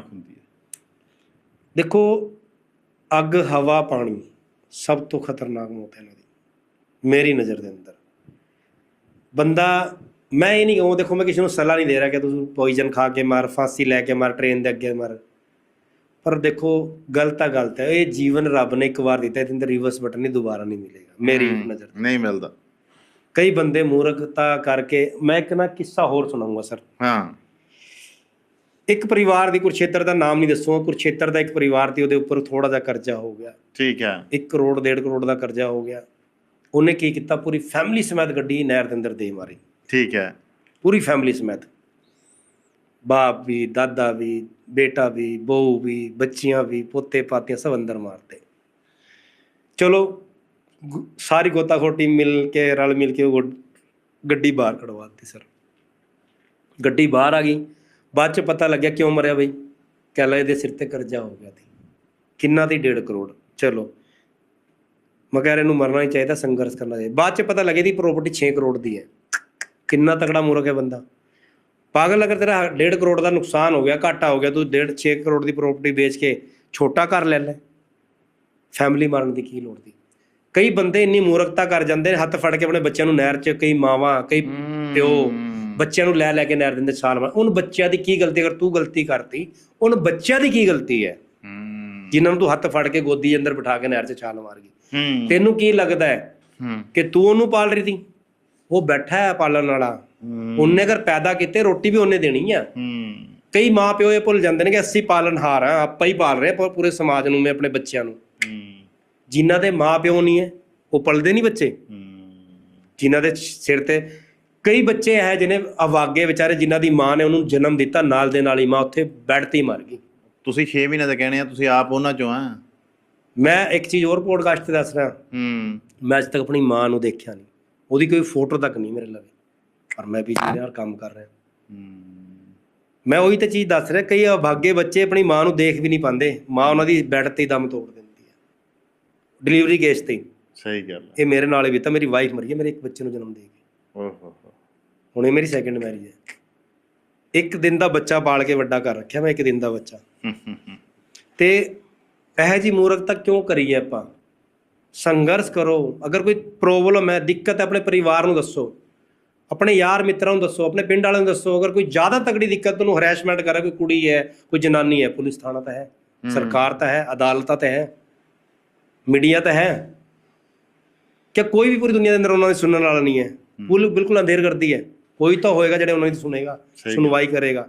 ਖਤਰਨਾਕ ਹੁੰਦੀ ਹੈ। ਦੇਖੋ ਅੱਗ ਹਵਾ ਪਾਣੀ ਸਭ ਤੋਂ ਖਤਰਨਾਕ ਮੌਤ ਹੈ ਇਹਨਾਂ ਦੀ ਮੇਰੀ ਨਜ਼ਰ ਦੇ ਅੰਦਰ। ਬੰਦਾ ਮੈਂ ਇਹ ਨਹੀਂ ਕਹੂੰ ਦੇਖੋ ਮੈਂ ਕਿਸੇ ਨੂੰ ਸਲਾਹ ਨਹੀਂ ਦੇ ਰਿਹਾ ਕਿ ਤੂੰ ਪੋਈਜ਼ਨ ਖਾ ਕੇ ਮਰ ਫਾਂਸੀ ਲੈ ਕੇ ਮਰ ਟ੍ਰੇਨ ਦੇ ਅੱਗੇ ਮਰ। ਪਰ ਦੇਖੋ ਗਲਤ ਆ ਗਲਤ ਹੈ ਇਹ ਜੀਵਨ ਰੱਬ ਨੇ ਇੱਕ ਵਾਰ ਦਿੱਤਾ ਇਹਦੇ ਅੰਦਰ ਰਿਵਰਸ ਬਟਨ ਨਹੀਂ ਦੁਬਾਰਾ ਨਹੀਂ ਮਿਲੇਗਾ ਮੇਰੀ ਨਜ਼ਰ। ਨਹੀਂ ਮਿਲਦਾ। ਕਈ ਬੰਦੇ ਮੂਰਖਤਾ ਕਰਕੇ ਮੈਂ ਇੱਕ ਨਾ ਕਿੱਸਾ ਹੋਰ ਸੁਣਾਉਂਗਾ ਸਰ। ਹਾਂ। ਇੱਕ ਪਰਿਵਾਰ ਦੀ ਕੁਰਛੇਤਰ ਦਾ ਨਾਮ ਨਹੀਂ ਦੱਸੂਗਾ ਕੁਰਛੇਤਰ ਦਾ ਇੱਕ ਪਰਿਵਾਰ ਤੇ ਉਹਦੇ ਉੱਪਰ ਥੋੜਾ ਜਿਹਾ ਕਰਜ਼ਾ ਹੋ ਗਿਆ। ਠੀਕ ਹੈ। 1 ਕਰੋੜ 1.5 ਕਰੋੜ ਦਾ ਕਰਜ਼ਾ ਹੋ ਗਿਆ। ਉਹਨੇ ਕੀ ਕੀਤਾ? ਪੂਰੀ ਫੈਮਿਲੀ ਸਮੇਤ ਗੱਡੀ ਨਹਿਰ ਦੇ ਅੰਦਰ ਦੇ ਮਾਰੀ। ਠੀਕ ਹੈ। ਪੂਰੀ ਫੈਮਿਲੀ ਸਮੇਤ। ਬਾਪ ਵੀ ਦਾਦਾ ਵੀ ਬੇਟਾ ਵੀ ਬਹੂ ਵੀ ਬੱਚੀਆਂ ਵੀ ਪੋਤੇ ਪਾਤੀਆਂ ਸਭ ਅੰਦਰ ਮਾਰਤੇ। ਚਲੋ ਸਾਰੀ ਗੋਤਾਖੋਰ ਟੀਮ ਮਿਲ ਕੇ ਰਲ ਮਿਲ ਕੇ ਉਹ ਗੱਡੀ ਬਾਹਰ ਕਢਵਾਤੀ ਸਰ। ਗੱਡੀ ਬਾਹਰ ਆ ਗਈ। ਬਾਅਦ ਚ ਪਤਾ ਲੱਗਿਆ ਕਿਉਂ ਮਰਿਆ ਬਈ? ਕਹਿ ਇਹਦੇ ਸਿਰ ਤੇ ਕਰਜ਼ਾ ਹੋ ਗਿਆ ਸੀ। ਕਿੰਨਾ ਦੀ 1.5 ਕਰੋੜ? ਚਲੋ। ਮਗਰ ਇਹਨੂੰ ਮਰਨਾ ਨਹੀਂ ਚਾਹੀਦਾ ਸੰਘਰਸ਼ ਕਰਨਾ ਚਾਹੀਦਾ। ਬਾਅਦ ਚ ਪਤਾ ਲੱਗਿਆ ਦੀ ਪ੍ਰਾਪਰਟੀ 6 ਕਰੋੜ ਦੀ ਹੈ। ਕਿੰਨਾ ਤਕੜਾ ਮੂਰਖ ਹੈ ਬੰਦਾ। ਪਾਗਲ ਅਗਰ ਤੇਰਾ 1.5 ਕਰੋੜ ਦਾ ਨੁਕਸਾਨ ਹੋ ਗਿਆ ਘਾਟਾ ਹੋ ਗਿਆ ਤੂੰ 1.5 6 ਕਰੋੜ ਦੀ ਪ੍ਰਾਪਰਟੀ ਵੇਚ ਕੇ ਛੋਟਾ ਘਰ ਲੈ ਲੈ। ਫੈਮਿਲੀ ਮਾਰਨ ਦੀ ਕੀ ਲੋੜ ਦੀ ਕਈ ਬੰਦੇ ਇੰਨੀ ਮੂਰਖਤਾ ਕਰ ਜਾਂਦੇ ਨੇ ਹੱਥ ਫੜ ਕੇ ਆਪਣੇ ਬੱਚਿਆਂ ਨੂੰ ਨਹਿਰ 'ਚ ਕਈ ਮਾਵਾਂ ਕਈ ਪਿਓ ਬੱਚਿਆਂ ਨੂੰ ਲੈ ਲੈ ਕੇ ਨਹਿਰ ਦੇ ਅੰਦਰ ਛਾਲ ਮਾਰ ਉਹਨ ਬੱਚਿਆਂ ਦੀ ਕੀ ਗਲਤੀ ਅਗਰ ਤੂੰ ਗਲਤੀ ਕਰਤੀ ਉਹਨ ਬੱਚਿਆਂ ਦੀ ਕੀ ਗਲਤੀ ਹੈ? ਜਿਨ੍ਹਾਂ ਨੂੰ ਤੂੰ ਹੱਥ ਫੜ ਕੇ ਗੋਦੀ ਅੰਦਰ ਬਿਠਾ ਕੇ ਨਹਿਰ 'ਚ ਛਾਲ ਮਾਰ ਗਈ। ਤੈਨੂੰ ਕੀ ਲੱਗਦਾ ਹੈ ਕਿ ਤੂੰ ਉਹਨੂੰ ਪਾਲ ਰਹੀ ਸੀ? ਉਹ ਬੈਠਾ ਹੈ ਪਾਲਣ ਵਾਲਾ। ਉਹਨੇ ਅਗਰ ਪੈਦਾ ਕੀਤੇ ਰੋਟੀ ਵੀ ਉਹਨੇ ਦੇਣੀ ਆ। ਕਈ ਮਾਂ ਪਿਓ ਇਹ ਭੁੱਲ ਜਾਂਦੇ ਨੇ ਕਿ ਅਸੀਂ ਪਾਲਣਹਾਰ ਆ ਆਪਾਂ ਹੀ ਪਾਲ ਰਹੇ ਪੂ- ਪੂਰੇ ਸਮਾਜ ਨੂੰ ਮੈਂ ਆਪਣੇ ਬੱਚਿਆਂ ਨੂੰ। ਜਿਨ੍ਹਾਂ ਦੇ ਮਾਂ ਪਿਓ ਨਹੀਂ ਹੈ ਉਹ ਪਲਦੇ ਨਹੀਂ ਬੱਚੇ। ਜਿਨ੍ਹਾਂ ਦੇ ਸਿਰ ਤੇ ਕਈ ਬੱਚੇ ਹੈ ਜਿਹਨੇ ਅਵਾਗੇ ਵਿਚਾਰੇ ਜਿਨ੍ਹਾਂ ਦੀ ਮਾਂ ਨੇ ਉਹਨੂੰ ਜਨਮ ਦਿੱਤਾ ਨਾਲ ਦੇ ਨਾਲ ਹੀ ਮਾਂ ਉੱਥੇ ਬੈੱਡ ਤੇ ਹੀ ਮਰ ਗਈ। ਤੁਸੀਂ 6 ਮਹੀਨੇ ਦਾ ਕਹਿਣੇ ਆ ਤੁਸੀਂ ਆਪ ਉਹਨਾਂ ਚੋਂ ਆ? ਮੈਂ ਇੱਕ ਚੀਜ਼ ਹੋਰ ਪੋਡਕਾਸਟ ਤੇ ਦੱਸ ਰਿਹਾ। ਹੂੰ। ਮੈਂ ਅੱਜ ਤੱਕ ਆਪਣੀ ਮਾਂ ਨੂੰ ਦੇਖਿਆ ਨਹੀਂ। ਉਹਦੀ ਕੋਈ ਫੋਟੋ ਤੱਕ ਨਹੀਂ ਮੇਰੇ ਲਵੇ। ਪਰ ਮੈਂ ਵੀ ਜਿਹੜੇ ਨਾਲ ਕੰਮ ਕਰ ਰਿਹਾ। ਹੂੰ। ਮੈਂ ਉਹੀ ਤੇ ਚੀਜ਼ ਦੱਸ ਰਿਹਾ ਕਈ ਅਭਾਗੇ ਬੱਚੇ ਆਪਣੀ ਮਾਂ ਨੂੰ ਦੇਖ ਵੀ ਨਹੀਂ ਪਾਉਂਦੇ। ਮਾਂ ਉਹਨਾਂ ਦੀ ਬੈੱਡ ਤੇ ਦਮ ਤੋੜ ਦਿੰਦੀ ਹੈ। ਡਿਲੀਵਰੀ ਕੇਸ ਤੇ। ਸਹੀ ਗੱਲ ਹੈ। ਇਹ ਮੇਰੇ ਨਾਲ ਵੀ ਤਾਂ ਮੇਰੀ ਵਾਈਫ ਮਰੀ ਹੈ ਮੇਰੇ ਇੱਕ ਬੱਚੇ ਨੂੰ ਜਨਮ ਦੇ ਹੋ ਹੁਣ ਇਹ ਮੇਰੀ ਸੈਕੰਡ ਮੈਰਿਜ ਹੈ। ਇੱਕ ਦਿਨ ਦਾ ਬੱਚਾ ਪਾਲ ਕੇ ਵੱਡਾ ਕਰ ਰੱਖਿਆ ਮੈਂ ਇੱਕ ਦਿਨ ਦਾ ਬੱਚਾ। ਤੇ ਇਹ ਜੀ ਮੂਰਖਤਾ ਕਿਉਂ ਕਰੀਏ ਆਪਾਂ? ਸੰਘਰਸ਼ ਕਰੋ। ਅਗਰ ਕੋਈ ਪ੍ਰੋਬਲਮ ਹੈ ਦਿੱਕਤ ਹੈ ਆਪਣੇ ਪਰਿਵਾਰ ਨੂੰ ਦੱਸੋ। ਆਪਣੇ ਯਾਰ ਮਿੱਤਰਾਂ ਨੂੰ ਦੱਸੋ ਆਪਣੇ ਪਿੰਡ ਵਾਲਿਆਂ ਨੂੰ ਦੱਸੋ। ਅਗਰ ਕੋਈ ਜ਼ਿਆਦਾ ਤਕੜੀ ਦਿੱਕਤ ਤੁਹਾਨੂੰ ਹਰੈਸਮੈਂਟ ਕਰ ਰਿਹਾ ਕੋਈ ਕੁੜੀ ਹੈ ਕੋਈ ਜਨਾਨੀ ਹੈ ਪੁਲਿਸ ਥਾਣਾ ਤਾਂ ਹੈ। ਸਰਕਾਰ ਤਾਂ ਹੈ ਅਦਾਲਤਾਂ ਤਾਂ ਹੈ ਮੀਡੀਆ ਤਾਂ ਹੈ। ਕਿ ਕੋਈ ਵੀ ਪੂਰੀ ਦੁਨੀਆ ਦੇ ਅੰਦਰ ਉਹਨਾਂ ਦੀ ਸੁਣਨ ਵਾਲਾ ਨਹੀਂ ਹੈ। ਬਿਲਕੁਲ ਅੰਧੇਰ ਕਰਦੀ ਹੈ। ਕੋਈ ਤਾਂ ਹੋਏਗਾ ਜਿਹੜੇ ਉਹਨਾਂ ਦੀ ਸੁਣੇਗਾ ਸੁਣਵਾਈ ਕਰੇਗਾ।